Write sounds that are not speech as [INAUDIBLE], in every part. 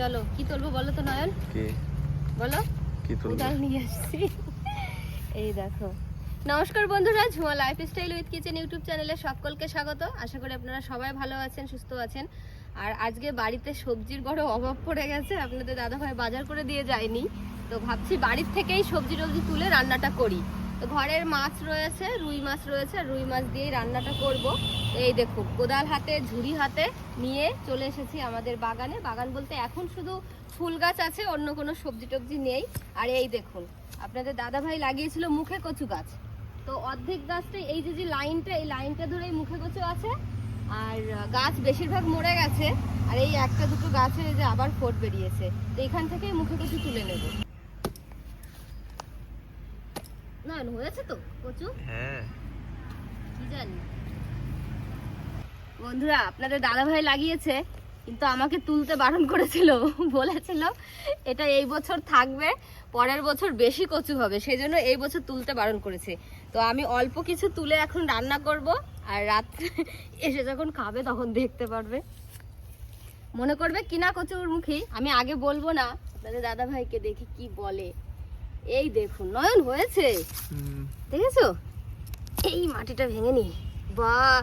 চলো কি তুলবো বলো তো নয়ন? কি? বলো। কি তুলবে? নিয়ে আসছি। এই দেখো। নমস্কার বন্ধুরা Jhuma lifestyle with kitchen YouTube চ্যানেলে সকলকে স্বাগত। আশা করি আপনারা সবাই ভালো আছেন সুস্থ আছেন। আর আজকে বাড়িতে সবজির বড় অভাব পড়ে গেছে আপনাদের দাদাভাই বাজার করে দিয়ে যায়নি। তো ভাবছি বাড়ির থেকেই সবজি টবজি তুলে রান্নাটা করি। তো ঘরের মাছ রয়েছে, রুই মাছ রয়েছে রুই মাছ দিয়েই রান্নাটা করব। এই দেখুন কোদাল হাতে, ঝুড়ি হাতে নিয়ে চলে এসেছি আমাদের বাগানে। বাগান বলতে এখন শুধু ফুল গাছ আছে, অন্য কোনো সবজি টবজি নেই। আর এই দেখুন, আপনাদের দাদা ভাই লাগিয়েছিল মুখে কচু গাছ। তো অর্ধেক গাছটা এই যে যে লাইনটা, এই লাইনটা ধরেই মুখে কচু আছে। আর গাছ বেশিরভাগ মরে গেছে, আর এই একটা দুটো এই যে আবার ফোট বেরিয়েছে। তো এখান থেকেই মুখে কচু তুলে নেব। না হয়েছে তো কচু হ্যাঁ। কি জানি। বন্ধুরা আপনাদের দাদা ভাই লাগিয়েছে কিন্তু আমাকে তুলতে বারণ করেছিল। [LAUGHS] বলেছিল এটা এই বছর থাকবে পরের বছর বেশি কচু হবে। সেই জন্য এই বছর তুলতে বারণ করেছে। তো আমি অল্প কিছু তুলে এখন রান্না করব আর রাত্রে [LAUGHS] এসে যখন খাবে তখন দেখতে পারবে। মনে করবে কিনা কচুর মুখী আমি আগে বলব না। আপনাদের দাদা ভাইকে দেখি কি বলে। এই দেখুন নয়ন হয়েছে। দেখেছ? এই মাটিটা ভেঙে নি। বা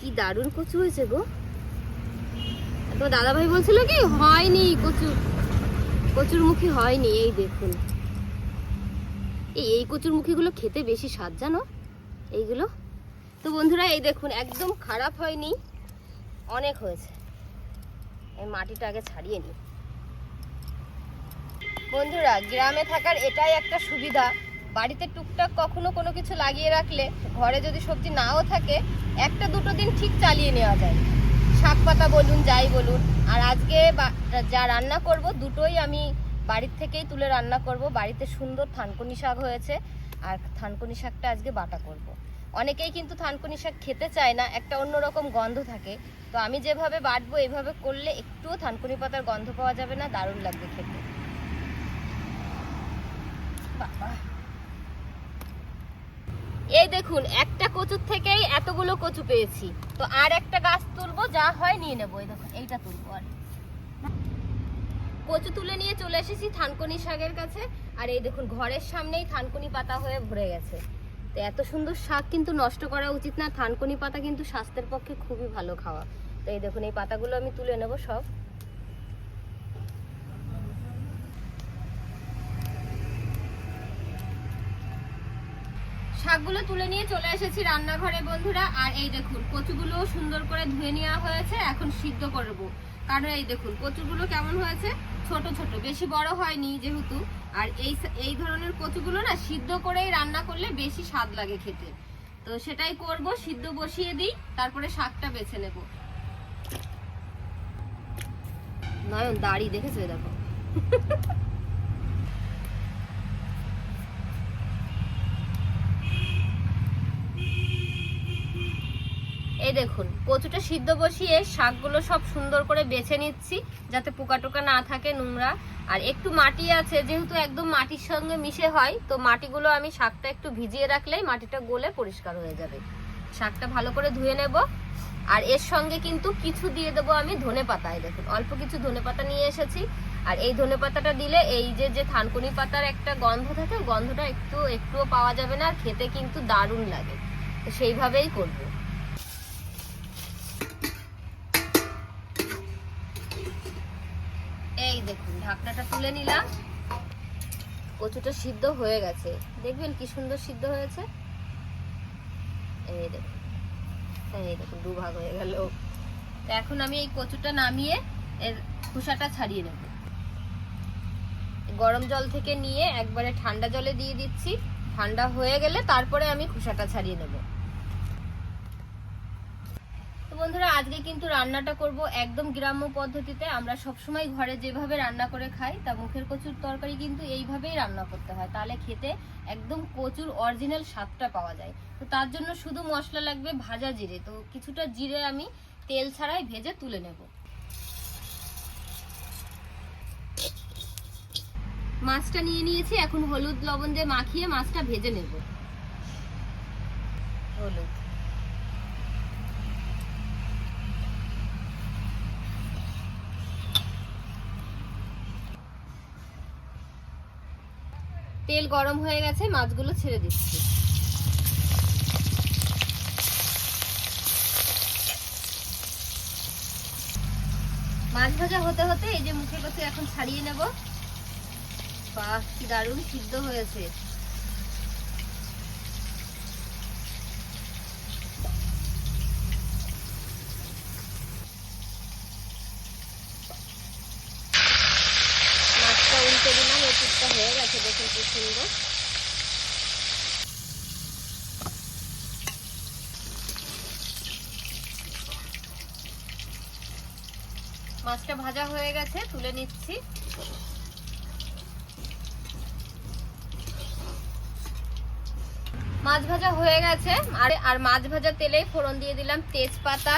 কি দারুণ কচু হয়েছে গো। তো দাদা ভাই বলছিল কি হয়নি কচু। কচুর মুখী হয়নি এই দেখুন। এই এই কচুর মুখীগুলো খেতে বেশি স্বাদ জানো? এইগুলো। তো বন্ধুরা এই দেখুন একদম খারাপ হয়নি। অনেক হয়েছে। এই মাটিটা আগে ছাড়িয়ে নিই। বন্ধুরা, গ্রামে থাকার এটাই একটা সুবিধা। বাড়িতে টুকটাক কখনো কোনো কিছু লাগিয়ে রাখলে, ঘরে যদি সবজি নাও থাকে, একটা দুটো দিন ঠিক চালিয়ে নেওয়া যায়। শাক পাতা বলুন, যাই বলুন। আর আজকে যা রান্না করব, দুটোই আমি বাড়ির থেকেই তুলে রান্না করব। বাড়িতে সুন্দর থানকুনি শাক হয়েছে, আর থানকুনি শাকটা আজকে বাটা করব। অনেকেই কিন্তু থানকুনি শাক খেতে চায় না, একটা অন্যরকম গন্ধ থাকে। তো আমি যেভাবে বাটবো, এভাবে করলে একটুও থানকুনি পাতার গন্ধ পাওয়া যাবে না, দারুণ লাগবে খেতে। এই দেখুন, একটা কচুর থেকেই এতগুলো কচু পেয়েছি। তো আর একটা গাছ তুলবো, যা হয় নিয়ে নেব। এই দেখুন, এইটা তুলবো আর কচু তুলে নিয়ে চলে এসেছি থানকুনি শাকের কাছে। আর এই দেখুন, ঘরের সামনেই থানকুনি পাতা হয়ে ভরে গেছে। তো এত সুন্দর শাক কিন্তু নষ্ট করা উচিত না। থানকুনি পাতা কিন্তু স্বাস্থ্যের পক্ষে খুবই ভালো খাওয়া। তো এই দেখুন, এই পাতাগুলো আমি তুলে নেব সব। শাকগুলো তুলে নিয়ে চলে এসেছি রান্নাঘরে বন্ধুরা। আর এই দেখুন, কচুগুলো সুন্দর করে ধুয়ে নেওয়া হয়েছে, এখন সিদ্ধ করব। কারণ এই দেখুন, কচুগুলো কেমন হয়েছে? ছোট ছোট, বেশি বড় হয়নি যেহেতু। আর এই এই ধরনের কচুগুলো না, সিদ্ধ করেই রান্না করলে বেশি স্বাদ লাগে খেতে। তো সেটাই করব, সিদ্ধ বসিয়ে দিই, তারপরে শাকটা বেছে নেব। নয়ন, দাড়ি দেখেছ দেখো? [LAUGHS] এই দেখুন, কচুটা সিদ্ধ বসিয়ে শাকগুলো সব সুন্দর করে বেছে নিচ্ছি, যাতে পোকা টোকা না থাকে নোংরা। আর একটু মাটি আছে, যেহেতু একদম মাটির সঙ্গে মিশে হয়, তো মাটিগুলো আমি শাকটা একটু ভিজিয়ে রাখলেই মাটিটা গলে পরিষ্কার হয়ে যাবে। শাকটা ভালো করে ধুয়ে নেব। আর এর সঙ্গে কিন্তু কিছু দিয়ে দেবো আমি ধনে পাতায় দেখুন, অল্প কিছু ধনে পাতা নিয়ে এসেছি। আর এই ধনে পাতাটা দিলে এই যে যে থানকুনি পাতার একটা গন্ধ থাকে গন্ধটা একটু, একটুও পাওয়া যাবে না, আর খেতে কিন্তু দারুণ লাগে। তো সেইভাবেই করব। এই দেখুন, ঢাকনাটা তুলে নিলাম। কচুটা সিদ্ধ হয়ে গেছে। দেখবেন কি সুন্দর সিদ্ধ হয়েছে? এই দেখুন এই দেখুন, দুভাগ হয়ে গেল। তো এখন আমি এই কচুটা নামিয়ে এর খোসাটা ছাড়িয়ে নেব। গরম জল থেকে নিয়ে একবারে ঠান্ডা জলে দিয়ে দিচ্ছি। ঠান্ডা হয়ে গেলে তারপরে আমি খোসাটা ছাড়িয়ে নেব। বন্ধুরা, আজকে কিন্তু রান্নাটা করব একদম গ্রাম্য পদ্ধতিতে। আমরা সবসময় ঘরে যেভাবে রান্না করে খাই, তা মুখের কচুর তরকারি কিন্তু এইভাবেই রান্না করতে হয়। তাহলে খেতে একদম কচুর অরিজিনাল স্বাদটা পাওয়া যায়। তো তার জন্য শুধু মশলা লাগবে ভাজা জিরে। তো কিছুটা জিরে আমি তেল ছাড়াই ভেজে তুলে নেব। মাছটা নিয়ে নিয়েছি, এখন হলুদ লবণ দিয়ে মাখিয়ে মাছটা ভেজে নেব। হলুদ। তেল গরম হয়ে গেছে, মাছগুলো ছেড়ে দিচ্ছি। মাছ ভাজা হতে হতে এই যে মুখে কথা এখন ছাড়িয়ে নেব। বা কি দারুণ, সিদ্ধ হয়েছে মাছটা উল্টে দিলাম এটুকটা হয়ে গেছে দেখুন কি সুন্দর। মাছটা ভাজা হয়ে গেছে, তুলে নিচ্ছি। মাছ ভাজা হয়ে গেছে, আর আর মাছ ভাজা তেলে ফোড়ন দিয়ে দিলাম তেজপাতা,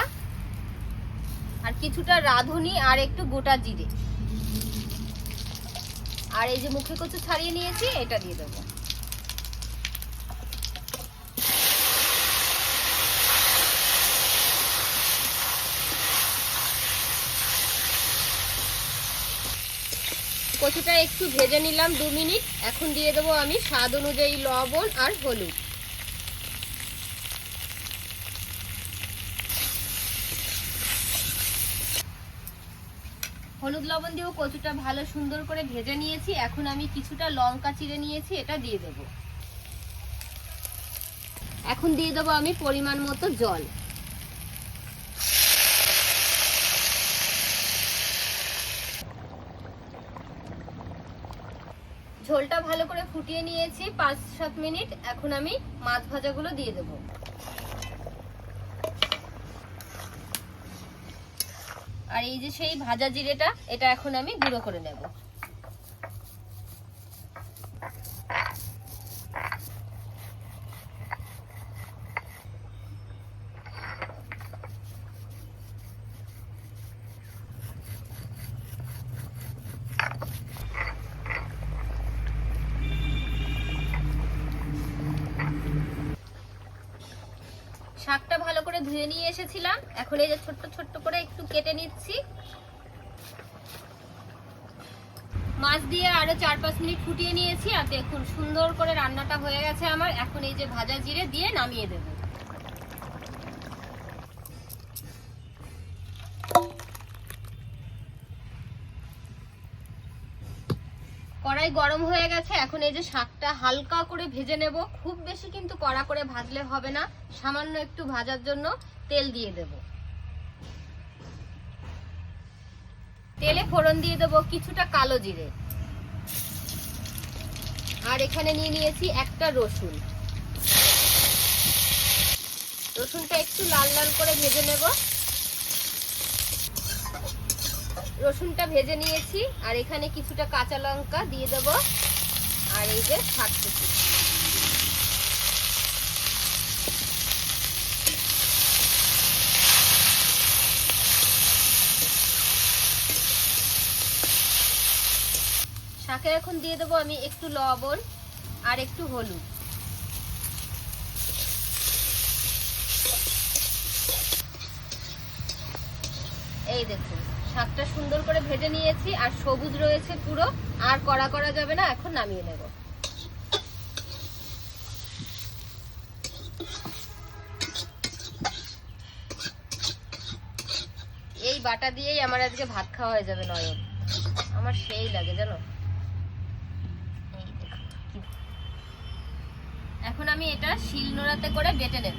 আর কিছুটা রাঁধুনি আর একটু গোটা জিরে। আর এই যে মুখে কচু ছাড়িয়ে নিয়েছি, এটা দিয়ে দেবো। কচুটা একটু ভেজে নিলাম দু মিনিট। এখন দিয়ে দেবো আমি স্বাদ অনুযায়ী লবণ আর হলুদ। হলুদ লবণ দিয়েও কচুটা ভালো সুন্দর করে ভেজে নিয়েছি। এখন আমি কিছুটা লঙ্কা চিড়ে নিয়েছি, এটা দিয়ে দেব। এখন দিয়ে দেবো আমি পরিমাণ মতো জল। ঝোলটা ভালো করে ফুটিয়ে নিয়েছি, পাঁচ সাত মিনিট। এখন আমি মাছ ভাজাগুলো দিয়ে দেবো। আর এই যে সেই ভাজা জিরেটা এটা এখন আমি গুঁড়ো করে নেব। শাকটা ভালো করে ধুয়ে নিয়ে এসেছিলাম। এখন এই যে ছোট্ট ছোট্ট করে একটু কেটে নিচ্ছি। মাছ দিয়ে আরও চার পাঁচ মিনিট ফুটিয়ে নিয়েছি। আর দেখুন, সুন্দর করে রান্নাটা হয়ে গেছে আমার। এখন এই যে ভাজা জিরে দিয়ে নামিয়ে দেব। কড়াই গরম হয়ে গেছে, এখন এই যে শাকটা হালকা করে ভেজে নেব। খুব বেশি কিন্তু কড়া করে ভাজলে হবে না, সামান্য একটু ভাজার জন্য তেল দিয়ে দেব। তেলে ফোড়ন দিয়ে দেব কিছুটা কালো জিরে। আর এখানে নিয়ে নিয়েছি একটা রসুন। রসুনটা একটু লাল লাল করে ভেজে নেব। রসুনটা ভেজে নিয়েছি, আর এখানে কিছুটা কাঁচা লঙ্কা দিয়ে দেব। আর এই যে শাক শাকে এখন দিয়ে দেবো আমি একটু লবণ আর একটু হলুদ। এই দেখুন। শাকটা সুন্দর করে ভেজে নিয়েছি, আর সবুজ রয়েছে পুরো। আর কড়া করা যাবে না, এখন নামিয়ে নেব। এই বাটা দিয়েই আমার আজকে ভাত খাওয়া হয়ে যাবে নয়ন। আমার সেই লাগে, জানো? এখন আমি এটা শিল নোড়াতে করে বেটে নেব।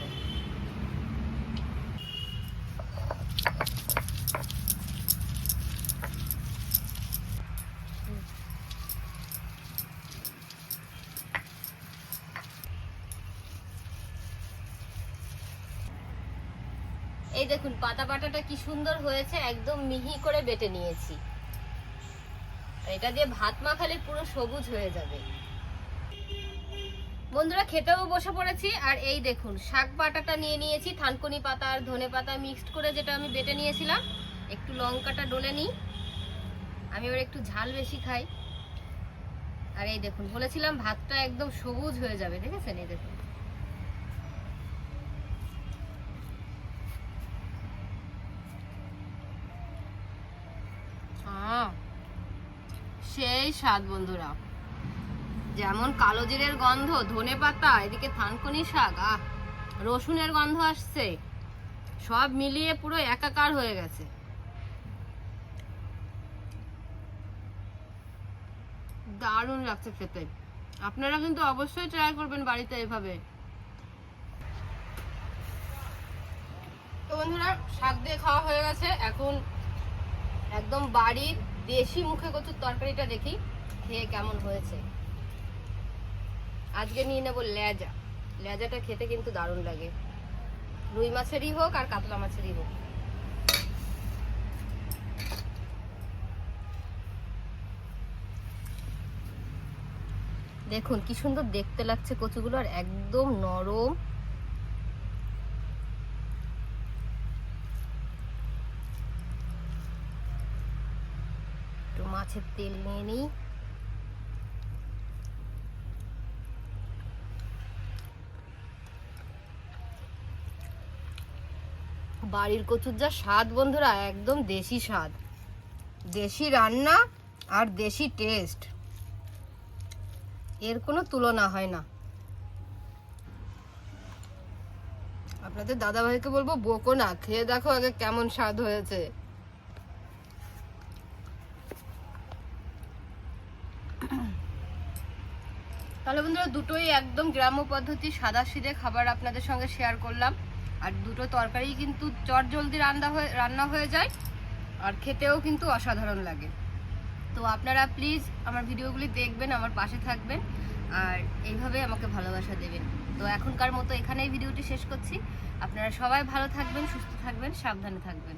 এই দেখুন পাতা বাটাটা কি সুন্দর হয়েছে, একদম মিহি করে বেটে নিয়েছি। এটা দিয়ে ভাত মাখালে পুরো সবুজ হয়ে যাবে। বন্ধুরা, খেতেও বসে পড়েছি, আর এই দেখুন, শাক বাটাটা নিয়ে নিয়েছি, থানকুনি পাতা আর ধনে পাতা মিক্সড করে যেটা আমি বেটে নিয়েছিলাম। একটু লঙ্কাটা ডলে নিই, আমি এবার একটু ঝাল বেশি খাই। আর এই দেখুন, বলেছিলাম ভাতটা একদম সবুজ হয়ে যাবে, দেখেছেন? এই দেখুন আহ, সেই স্বাদ বন্ধুরা। যেমন কালো জিরের গন্ধ, ধনে পাতা, এদিকে থানকুনি শাক, আহ, রসুনের গন্ধ আসছে। সব মিলিয়ে পুরো একাকার হয়ে গেছে। দারুণ লাগছে খেতে। আপনারা কিন্তু অবশ্যই ট্রাই করবেন বাড়িতে এভাবে। তো বন্ধুরা, শাক দিয়ে খাওয়া হয়ে গেছে। এখন একদম বাড়ির দেশি মুখে কচুর তরকারিটা দেখি, খেয়ে কেমন হয়েছে। আজকে নিয়ে নেব লেজা। লেজাটা খেতে কিন্তু দারুণ লাগে। রুই মাছেরই হোক আর কাতলা মাছেরই হোক। দেখুন, কি সুন্দর দেখতে লাগছে কচুগুলো আর একদম নরম একটু মাছের তেল নিয়ে নিই বাড়ির কচুর যা স্বাদ, বন্ধুরা, একদম দেশি স্বাদ। দেশি রান্না আর দেশি টেস্ট এর কোনো তুলনা হয় না। আপনাদের দাদা ভাইকে বলব, বকো না, খেয়ে দেখো আগে কেমন স্বাদ হয়েছে। তাহলে বন্ধুরা দুটোই একদম গ্রাম্য পদ্ধতি, সাদা সিধে খাবার আপনাদের সঙ্গে শেয়ার করলাম। আর দুটো তরকারি কিন্তু চট জলদি রান্না হয়ে রান্না হয়ে যায়, আর খেতেও কিন্তু অসাধারণ লাগে। তো আপনারা প্লিজ আমার ভিডিওগুলি দেখবেন, আমার পাশে থাকবেন, আর এইভাবে আমাকে ভালোবাসা দেবেন। তো এখনকার মতো এখানেই ভিডিওটি শেষ করছি। আপনারা সবাই ভালো থাকবেন, সুস্থ থাকবেন, সাবধানে থাকবেন।